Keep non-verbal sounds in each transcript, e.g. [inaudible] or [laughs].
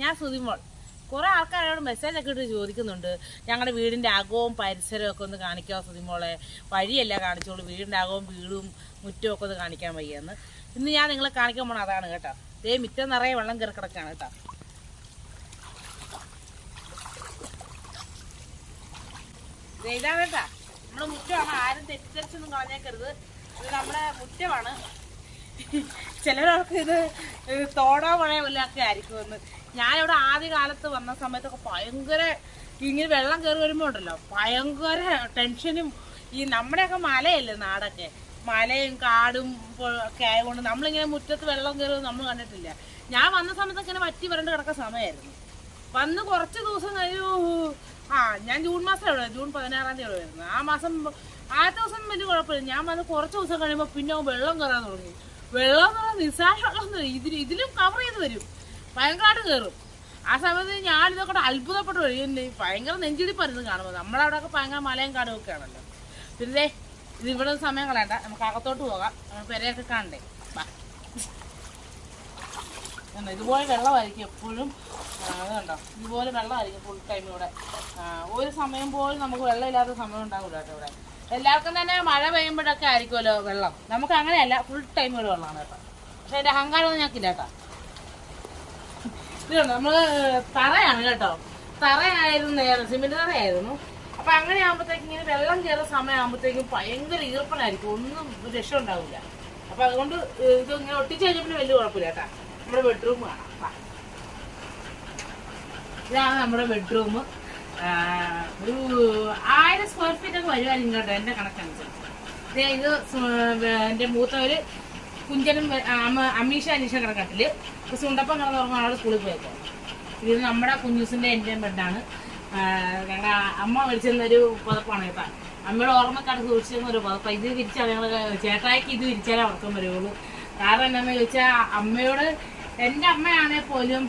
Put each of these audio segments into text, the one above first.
ഞാൻ സുതിമോൾ കുറെ ആൾക്കാരോട് മെസ്സേജ് ഒക്കെ ഇട്ട് ചോദിക്കുന്നുണ്ട്. ഞങ്ങളുടെ വീടിന്റെ അകവും പരിസരവും ഒക്കെ ഒന്ന് കാണിക്കാമോ സുതിമോളെ വഴിയല്ല കാണിച്ചോളൂ. വീടിന്റെ അകവും വീടും മുറ്റവും ഒക്കെ ഒന്ന് കാണിക്കാൻ വയ്യെന്ന്. ഇന്ന് ഞാൻ നിങ്ങളെ കാണിക്കാൻ പോണ അതാണ് കേട്ടോ. ദേ മിറ്റം നിറയെ വെള്ളം കയറി കിടക്കാണ് കേട്ടോ. ഇതാ കേട്ടാ. നമ്മുടെ മുറ്റമാണ്. ആരും തെറ്റിദ്ധരിച്ചൊന്നും കളഞ്ഞേക്കരുത്. ഇത് നമ്മുടെ മുറ്റമാണ്. ചിലരൊക്കെ ഇത് തോടോ മഴയോ ഒക്കെ ആയിരിക്കുമെന്ന് ഞാനിവിടെ ആദ്യ കാലത്ത് വന്ന സമയത്തൊക്കെ ഭയങ്കര ഇങ്ങനെ വെള്ളം കയറി വരുമ്പോൾ ഉണ്ടല്ലോ ഭയങ്കര ടെൻഷനും. ഈ നമ്മുടെയൊക്കെ മലയല്ലേ നാടൊക്കെ. മലയും കാടും ഒക്കെ ആയതുകൊണ്ട് നമ്മളിങ്ങനെ മുറ്റത്ത് വെള്ളം കയറുന്നത് നമ്മൾ കണ്ടിട്ടില്ല. ഞാൻ വന്ന സമയത്ത് ഇങ്ങനെ വറ്റി വരണ്ട് കിടക്കുന്ന സമയമായിരുന്നു. വന്ന് കുറച്ച് ദിവസം കഴിഞ്ഞു ആ ഞാൻ ജൂൺ മാസം എവിടെ? ജൂൺ പതിനാറാം തീയതി വരുന്നത് ആ മാസം ആദ്യത്തെ ദിവസം വലിയ കുഴപ്പമില്ല. ഞാൻ വന്ന് കുറച്ച് ദിവസം കഴിയുമ്പോൾ പിന്നെ വെള്ളം കയറാൻ തുടങ്ങി. വെള്ളം എന്നുള്ള പറഞ്ഞാൽ നിസ്സാര വെള്ളം ഒന്നും ഇല്ല. ഇതിൽ ഇതിലും കവർ ചെയ്ത് വരും. ഭയങ്കരമായിട്ട് കയറും ആ സമയത്ത് ഞാൻ ഇതൊക്കെ അത്ഭുതപ്പെട്ടു വരും ഭയങ്കര നെഞ്ചിടിപ്പായിരുന്നു കാണുമ്പോൾ. നമ്മുടെ അവിടെയൊക്കെ ഭയങ്കര മലയും കാടും ഒക്കെ ആണല്ലോ. പിന്നെ ഇത് ഇവിടെ സമയം കളയണ്ട. നമുക്ക് അകത്തോട്ട് പോകാം. നമ്മൾ പെരയൊക്കെ കാണണ്ടേ? ഇതുപോലെ വെള്ളമായിരിക്കും എപ്പോഴും. അത് കണ്ടോ ഇതുപോലെ വെള്ളമായിരിക്കും ഫുൾ ടൈം ഇവിടെ. ഒരു സമയം പോലും നമുക്ക് വെള്ളമില്ലാത്ത സമയം ഉണ്ടാവില്ല കേട്ടോ ഇവിടെ. എല്ലാവർക്കും തന്നെ മഴ പെയ്യുമ്പോഴൊക്കെ ആയിരിക്കുമല്ലോ വെള്ളം. നമുക്ക് അങ്ങനെയല്ല ഫുൾ ടൈം ഇവിടെ വെള്ളമാണ് കേട്ടോ. പക്ഷെ എന്റെ അഹങ്കാരമൊന്നും ഞങ്ങൾക്കില്ല കേട്ടോ. ഇത് കണ്ടോ നമ്മൾ തറയാണ് കേട്ടോ. തറയായിരുന്നു സിമെന്റ് തറയായിരുന്നു. അപ്പൊ അങ്ങനെ ആകുമ്പോഴത്തേക്കും ഇങ്ങനെ വെള്ളം കയറുന്ന സമയമാകുമ്പോഴത്തേക്കും ഭയങ്കര ഈർപ്പനായിരിക്കും. ഒന്നും ഒരു രക്ഷ ഉണ്ടാവില്ല അപ്പൊ അതുകൊണ്ട് ഇത് ഇങ്ങനെ ഒട്ടിച്ച് കഴിഞ്ഞപ്പോൾ വലിയ കുഴപ്പമില്ല കേട്ടാ. നമ്മുടെ ബെഡ്റൂം കാണാം. ഇതാണ് നമ്മുടെ ബെഡ്റൂം ഒരു ആയിരം സ്ക്വയർ ഫീറ്റ് ഒക്കെ വരുമായിരുന്നു ഇങ്ങോട്ട് എന്റെ കണക്കനുസരിച്ച്. ഇത് എന്റെ മൂത്തവര് കുഞ്ചനും അമീഷ അനീഷ കിടക്കട്ടിൽ സുണ്ടപ്പം കിടന്ന് ഉറങ്ങുന്ന ആൾ സ്കൂളിൽ പോയേക്കോ. ഇത് നമ്മുടെ കുഞ്ഞൂസിന്റെ എന്റെ ബെഡാണ് ഞങ്ങളുടെ അമ്മ വിളിച്ചിരുന്നൊരു പുതപ്പാണ് കേട്ടോ അമ്മയുടെ ഓർമ്മക്കാട് സൂക്ഷിച്ചിരുന്ന ഒരു പുതപ്പ. ഇത് വിരിച്ചാൽ ഞങ്ങൾ ചേട്ടായിക്ക് ഇത് വിരിച്ചാലേ ഉറക്കം വരുള്ളൂ കാരണം എന്താണെന്ന് ചോദിച്ചാൽ അമ്മയോട് എന്റെ അമ്മയാണെങ്കിൽ പോലും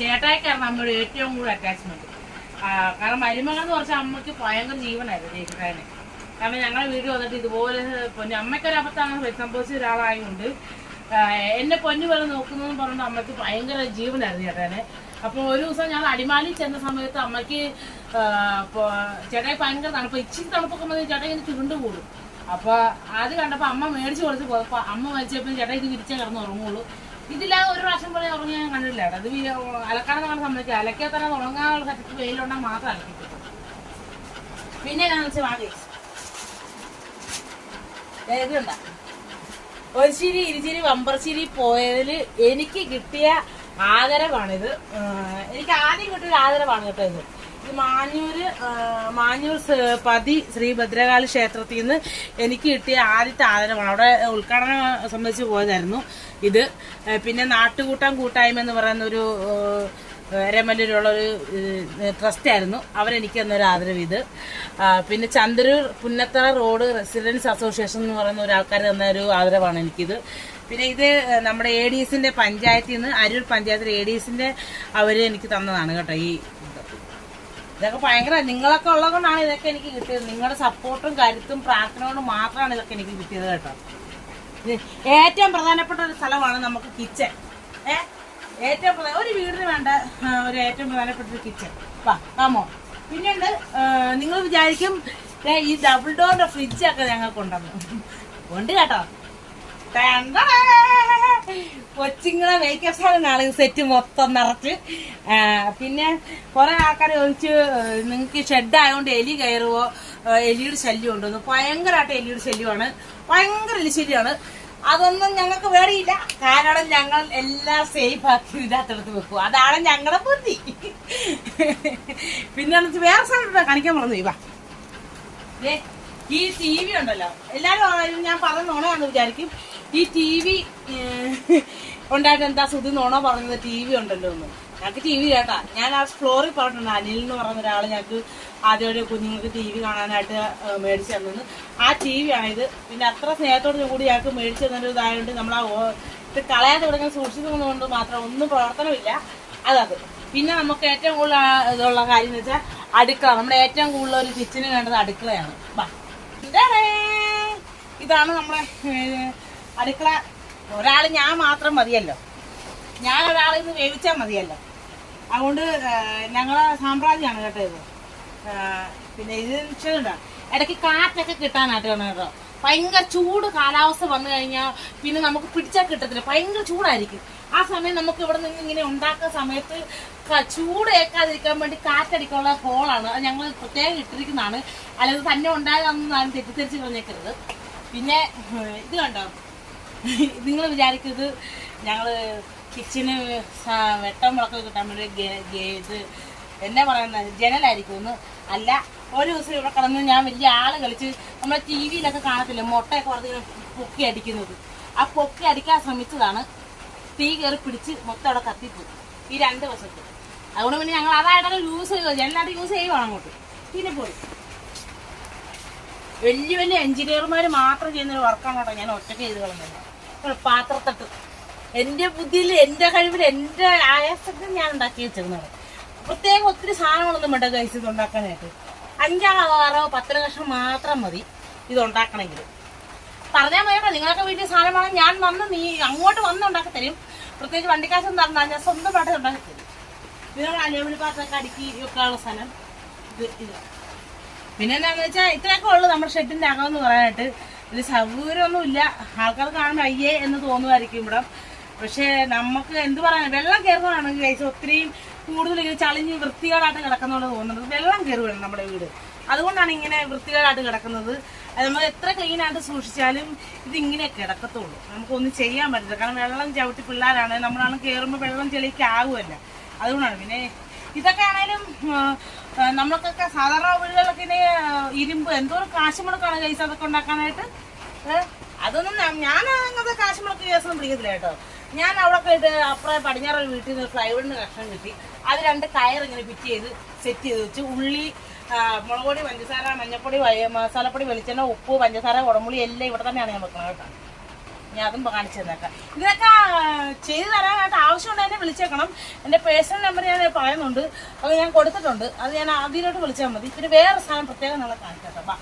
ചേട്ടായിക്കാരണം അമ്മയോട് ഏറ്റവും കൂടുതൽ അറ്റാച്ച്മെന്റ് കാരണം മരുമകൾ എന്ന് പറഞ്ഞാൽ അമ്മയ്ക്ക് ഭയങ്കര ജീവനായിരുന്നു ചേച്ചിക്കാരനെ കാരണം ഞങ്ങളെ വീട് വന്നിട്ട് ഇതുപോലെ പൊന്നു അമ്മയ്ക്കൊരു അബദ്ധമാണ്. സംഭവിച്ച ഒരാളായതുകൊണ്ട് എന്നെ പൊന്നു വരെ നോക്കുന്നതെന്ന് പറഞ്ഞിട്ട് അമ്മയ്ക്ക് ഭയങ്കര ജീവനായിരുന്നു ചേട്ടനെ. അപ്പോൾ ഒരു ദിവസം ഞങ്ങൾ അടിമാലി ചെന്ന സമയത്ത് അമ്മയ്ക്ക് ചേട്ടായി ഭയങ്കര തണുപ്പ് ഇച്ചിരി തണുപ്പൊക്കെ മതി ചേട്ടായി ഇങ്ങനെ ചുരുണ്ട് കൂടും. അപ്പൊ അത് കണ്ടപ്പോ അമ്മ മേടിച്ച് കൊടുത്ത് പോയപ്പോ അമ്മ മരിച്ചപ്പോ ചേട്ടായി ഇത് വിരിച്ചേ കിടന്ന് ഉറങ്ങുള്ളൂ. ഇതില്ലാതെ ഒരു പ്രാവശ്യം പോലെ ഉറങ്ങി ഞാൻ കണ്ടില്ല. അത് അലക്കാണെന്ന് പറഞ്ഞ സമ്മതിക്കുക അലക്കിയാൽ തന്നെ ഉണങ്ങാനുള്ള സത്യത്തിൽ വെയിലുണ്ടെങ്കിൽ മാത്രം അലക്കി പിന്നെ ഇതുണ്ട ഒരു ചിരി ഇരുചിരി വമ്പർശിരി പോയതിൽ എനിക്ക് കിട്ടിയ ആദരവാണിത്. എനിക്ക് ആദ്യം കിട്ടിയ ആദരവാണ് കേട്ടോ ഇത്. മാഞ്ഞൂര് മാഞ്ഞൂർ പതി ശ്രീ ഭദ്രകാളി ക്ഷേത്രത്തിൽ നിന്ന് എനിക്ക് കിട്ടിയ ആദ്യത്തെ ആദരവാണ്. അവിടെ ഉദ്ഘാടനം സംബന്ധിച്ച് പോയതായിരുന്നു ഇത്. പിന്നെ നാട്ടുകൂട്ടം കൂട്ടായ്മ എന്ന് പറയുന്ന ഒരു എരമല്ലൂരുള്ള ഒരു ട്രസ്റ്റ് ആയിരുന്നു. അവരെനിക്ക് തന്നൊരു ആദരവ് ഇത്. പിന്നെ Chandrur Punnathara road residents association എന്ന് പറയുന്ന ഒരു ആൾക്കാർ തന്ന ഒരു ആദരവാണ് എനിക്കിത്. പിന്നെ ഇത് നമ്മുടെ എ ഡി എസിന്റെ പഞ്ചായത്തിൽ നിന്ന് അരൂർ പഞ്ചായത്തിൽ എ ഡി എസിന്റെ അവർ എനിക്ക് തന്നതാണ് കേട്ടോ ഈ. ഇതൊക്കെ ഭയങ്കര നിങ്ങളൊക്കെ ഉള്ളത് കൊണ്ടാണ് ഇതൊക്കെ എനിക്ക് കിട്ടിയത്. നിങ്ങളുടെ സപ്പോർട്ടും കരുത്തും പ്രാർത്ഥന കൊണ്ട് മാത്രമാണ് ഇതൊക്കെ എനിക്ക് കിട്ടിയത് കേട്ടോ. ഏറ്റവും പ്രധാനപ്പെട്ട ഒരു സ്ഥലമാണ് നമുക്ക് കിച്ചൺ ഏ? ഏറ്റവും പ്രധാന ഒരു വീടിന് വേണ്ട ഒരു ഏറ്റവും പ്രധാനപ്പെട്ട ഒരു കിച്ചൺ വാ ആമോ പിന്നെയുണ്ട് നിങ്ങൾ വിചാരിക്കും ഈ ഡബിൾ ഡോറിന്റെ ഫ്രിഡ്ജൊക്കെ ഞങ്ങൾക്ക് ഉണ്ടെന്ന് [laughs] ഉണ്ട് കേട്ടോ. കൊച്ചിങ്ങളെ മേക്കപ്പ് സാധനമാണ് സെറ്റ് മൊത്തം നിറച്ച്. പിന്നെ കുറെ ആൾക്കാർ ചോദിച്ച് നിങ്ങൾക്ക് ഷെഡ് ആയതുകൊണ്ട് എലി കയറുവോ? എലിയുടെ ശല്യം ഉണ്ടെന്ന് ഭയങ്കരമായിട്ട് എലിയുടെ ശല്യമാണ്. ഭയങ്കര എലി ശല്യമാണ്. അതൊന്നും ഞങ്ങൾക്ക് വേടിയില്ല കാരണം ഞങ്ങൾ എല്ലാം സേഫ് ആക്കി ഇതിനകത്തെടുത്ത് വെക്കും. അതാണ് ഞങ്ങളുടെ ബുദ്ധി. പിന്നെ എന്ന് വേറെ സ്ഥലം കാണിക്കാൻ പറഞ്ഞു ഇവ ഈ ടി വി ഉണ്ടല്ലോ എല്ലാവരും ഞാൻ പറഞ്ഞ നുണയാന്ന് വിചാരിക്കും. ഈ ടി വി ഉണ്ടായിട്ട് എന്താ സുധി നോണോ പറഞ്ഞത്? ടി വി ഉണ്ടല്ലോ എന്ന്. ഞങ്ങൾക്ക് ടി വി കേട്ടാ. ഞാൻ ആ ഫ്ലോറിൽ പറഞ്ഞിട്ടുണ്ട് അനിൽ എന്ന് പറഞ്ഞ ഒരാൾ ഞങ്ങൾക്ക് ആദ്യമായിട്ട് കുഞ്ഞുങ്ങൾക്ക് ടി വി കാണാനായിട്ട് മേടിച്ചു തന്നത്. ആ ടി വി ആണിത് പിന്നെ അത്ര സ്നേഹത്തോടു കൂടി ഞങ്ങൾക്ക് മേടിച്ചു തന്നൊരു ഇതായതുകൊണ്ട് നമ്മൾ ആ ഇത് കളയാതെ ഇവിടെ സൂക്ഷിക്കുന്നതുകൊണ്ട് മാത്രം ഒന്നും പ്രവർത്തനമില്ല. അതത്. പിന്നെ നമുക്ക് ഏറ്റവും കൂടുതൽ ഇതുള്ള കാര്യം എന്ന് വെച്ചാൽ അടുക്കള. നമ്മുടെ ഏറ്റവും കൂടുതൽ ഒരു കിച്ചന് വേണ്ടത് അടുക്കളയാണ്. ഇതാണ്. നമ്മളെ അടുക്കള ഒരാൾ ഞാൻ മാത്രം മതിയല്ലോ. ഞാൻ ഒരാളിൽ നിന്ന് വേവിച്ചാൽ മതിയല്ലോ. അതുകൊണ്ട് ഞങ്ങളെ സാമ്രാജ്യമാണ് കേട്ടോ ഇത്. പിന്നെ ഇത് വെച്ചുകൊണ്ടാ ഇടയ്ക്ക് കാറ്റൊക്കെ കിട്ടാനായിട്ട് വേണം കേട്ടോ. ഭയങ്കര ചൂട് കാലാവസ്ഥ വന്നു കഴിഞ്ഞാൽ പിന്നെ നമുക്ക് പിടിച്ചാൽ കിട്ടത്തില്ല. ഭയങ്കര ചൂടായിരിക്കും. ആ സമയം നമുക്ക് ഇവിടെ നിന്ന് ഇങ്ങനെ ഉണ്ടാക്കുന്ന സമയത്ത് ചൂട് ഏക്കാതിരിക്കാൻ വേണ്ടി കാറ്റടിക്കാനുള്ള ഹോളാണ് അത് ഞങ്ങൾ പ്രത്യേകം ഇട്ടിരിക്കുന്നതാണ്. അല്ലെങ്കിൽ തന്നെ ഉണ്ടായതാണെന്ന് ഞാൻ തെറ്റിദ്ധരിച്ച് പറഞ്ഞേക്കരുത്. പിന്നെ ഇത് കണ്ടോ? [laughs] നിങ്ങൾ വിചാരിക്കുന്നത് ഞങ്ങൾ കിച്ചന് വെട്ടം വിളക്കൊക്കെ കിട്ടാൻ വേണ്ടി ഇത് എന്നാ പറയുന്ന ജനലായിരിക്കും ഒന്ന് അല്ല ഒരു ദിവസം ഇവിടെ കിടന്ന് ഞാൻ വലിയ ആൾ കളിച്ച് നമ്മളെ ടി വിയിലൊക്കെ കാണത്തില്ല മുട്ടയൊക്കെ ഇങ്ങനെ പൊക്കി അടിക്കുന്നത്. ആ പൊക്കി അടിക്കാൻ ശ്രമിച്ചതാണ്. തീ കയറി പിടിച്ച് മൊത്തം അവിടെ കത്തിപ്പോയി. ഈ രണ്ട് വശത്ത് അതുകൊണ്ട് പിന്നെ ഞങ്ങൾ അതായിട്ടൊക്കെ യൂസ് ചെയ്യുക ജനലായിട്ട് യൂസ് ചെയ്യുവാണ് അങ്ങോട്ട്. പിന്നെ പോയി. വലിയ വലിയ എഞ്ചിനീയർമാർ മാത്രം ചെയ്യുന്ന ഒരു വർക്കാണ് കേട്ടോ ഞാൻ ഒറ്റയ്ക്ക് ചെയ്ത് കളഞ്ഞത്. പാത്രത്തട്ട് എന്റെ ബുദ്ധിയിൽ എന്റെ കഴിവിൽ എന്റെ ആയാസത്തിൽ ഞാൻ ഉണ്ടാക്കി വെച്ചിരുന്നത്. പ്രത്യേകം ഒത്തിരി സാധനങ്ങളൊന്നും വേണ്ട കഴിച്ച് ഇത് ഉണ്ടാക്കാനായിട്ട്. അഞ്ചാറോ ആറോ പത്തര കഷ്ണം മാത്രം മതി ഇത് ഉണ്ടാക്കണമെങ്കിൽ. പറഞ്ഞാൽ മതി കേട്ടോ നിങ്ങളൊക്കെ വീട്ടിൽ സാധനം വേണം. ഞാൻ വന്ന് നീ അങ്ങോട്ട് വന്ന് ഉണ്ടാക്കി തരും. പ്രത്യേകിച്ച് വണ്ടിക്കാശം തന്നാൽ ഞാൻ സ്വന്തമായിട്ട് ഉണ്ടാക്കി തരും. ഇതിനോട് അലുമിനി പാത്രമൊക്കെ അടുക്കി വെക്കാനുള്ള സ്ഥലം ഇത് ഇത്. പിന്നെ എന്താണെന്ന് വെച്ചാൽ ഇത്രയൊക്കെ ഉള്ളു നമ്മുടെ ഷെഡിന്റെ അകം എന്ന് പറയാനായിട്ട്. ഇത് സൗകര്യമൊന്നും ഇല്ല ആൾക്കാർ കാണുമ്പോൾ അയ്യേ എന്ന് തോന്നുമായിരിക്കും ഇവിടെ. പക്ഷേ നമുക്ക് എന്ത് പറയാൻ വെള്ളം കയറുന്നതാണെങ്കിൽ കഴിച്ചാൽ ഒത്തിരിയും കൂടുതൽ ഇങ്ങനെ ചളിഞ്ഞ് വൃത്തികേടായിട്ട് കിടക്കുന്നതുകൊണ്ട് തോന്നുന്നത് വെള്ളം കയറുകയാണ് നമ്മുടെ വീട്. അതുകൊണ്ടാണ് ഇങ്ങനെ വൃത്തികേടായിട്ട് കിടക്കുന്നത്. നമ്മൾ എത്ര ക്ലീൻ ആയിട്ട് സൂക്ഷിച്ചാലും ഇതിങ്ങനെ കിടക്കത്തുള്ളൂ. നമുക്കൊന്നും ചെയ്യാൻ പറ്റില്ല കാരണം വെള്ളം ചവിട്ടി പിള്ളേരാണ്. നമ്മളാണ് കയറുമ്പോൾ വെള്ളം ചെളിക്ക് ആകുമല്ല അതുകൊണ്ടാണ്. പിന്നെ ഇതൊക്കെ ആണേലും ആ, ആ, നമ്മൾക്കൊക്കെ സാധാരണ വീടുകളിലൊക്കെ ഇനി ഇരുമ്പ് എന്തോ ഒരു കാശ് മുടക്കാണ് കേസ് അതൊക്കെ ഉണ്ടാക്കാനായിട്ട്? അതൊന്നും ഞാൻ- അങ്ങനത്തെ കാശ് മുടക്ക് കേസൊന്നും പിടിക്കത്തില്ല കേട്ടോ. ഞാൻ അവിടെ പോയിട്ട് അപ്പുറം പടിഞ്ഞാറൊരു വീട്ടിൽ നിന്ന് ഫ്ലൈവുഡിന് കഷ്ണം കിട്ടി. അത് രണ്ട് കയർ ഇങ്ങനെ ഫിറ്റ് ചെയ്ത് സെറ്റ് ചെയ്ത് വെച്ച്. ഉള്ളി മുളക് പൊടി പഞ്ചസാര മഞ്ഞപ്പൊടി മസാലപ്പൊടി വെളിച്ചെണ്ണ ഉപ്പ് പഞ്ചസാര ഉടമ്പുളി എല്ലാം ഇവിടെ തന്നെയാണ് ഞാൻ വെക്കുന്നത് കേട്ടോ. ഞാൻ അതും കാണിച്ചു തന്നേക്കാം. ഇതിനൊക്കെ ചെയ്ത് ചെയ്തു തരാനായിട്ട് ആവശ്യമുണ്ട് എന്നെ വിളിച്ചേക്കണം. എന്റെ പേഴ്സണൽ നമ്പർ ഞാൻ പറയുന്നുണ്ട്. അത് ഞാൻ കൊടുത്തിട്ടുണ്ട്. അത് ഞാൻ അതിലോട്ട് വിളിച്ചാൽ മതി. പിന്നെ വേറെ സാധനം പ്രത്യേകം നിങ്ങളെ കാണിച്ചേക്കാം ബാ.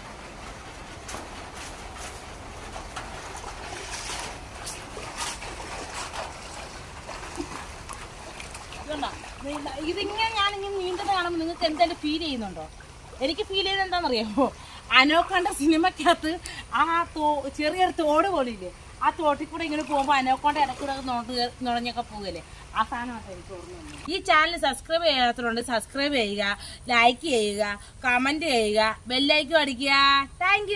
ഇതിങ്ങനെ ഞാനിങ്ങനെ നീണ്ടത് കാണുമ്പോൾ നിങ്ങൾക്ക് എന്തായാലും ഫീൽ ചെയ്യുന്നുണ്ടോ? എനിക്ക് ഫീൽ ചെയ്യുന്നത് എന്താണെന്നറിയാമോ? അനോക്കണ്ട സിനിമക്കകത്ത് ആ തോ ചെറിയൊരു തോട് പോലില്ലേ? ആ തോട്ടിൽ കൂടെ ഇങ്ങനെ പോകുമ്പോൾ അനോക്കോണ്ട ഇടക്കൂടെ നുഴഞ്ഞൊക്കെ പോകല്ലേ ആ സാധനമാണ് എനിക്ക് ഓർമ്മ ഈ ചാനൽ സബ്സ്ക്രൈബ് ചെയ്യാത്തതുകൊണ്ട് സബ്സ്ക്രൈബ് ചെയ്യുക ലൈക്ക് ചെയ്യുക കമന്റ് ചെയ്യുക ബെല്ലൈക്കും അടിക്കുക. താങ്ക്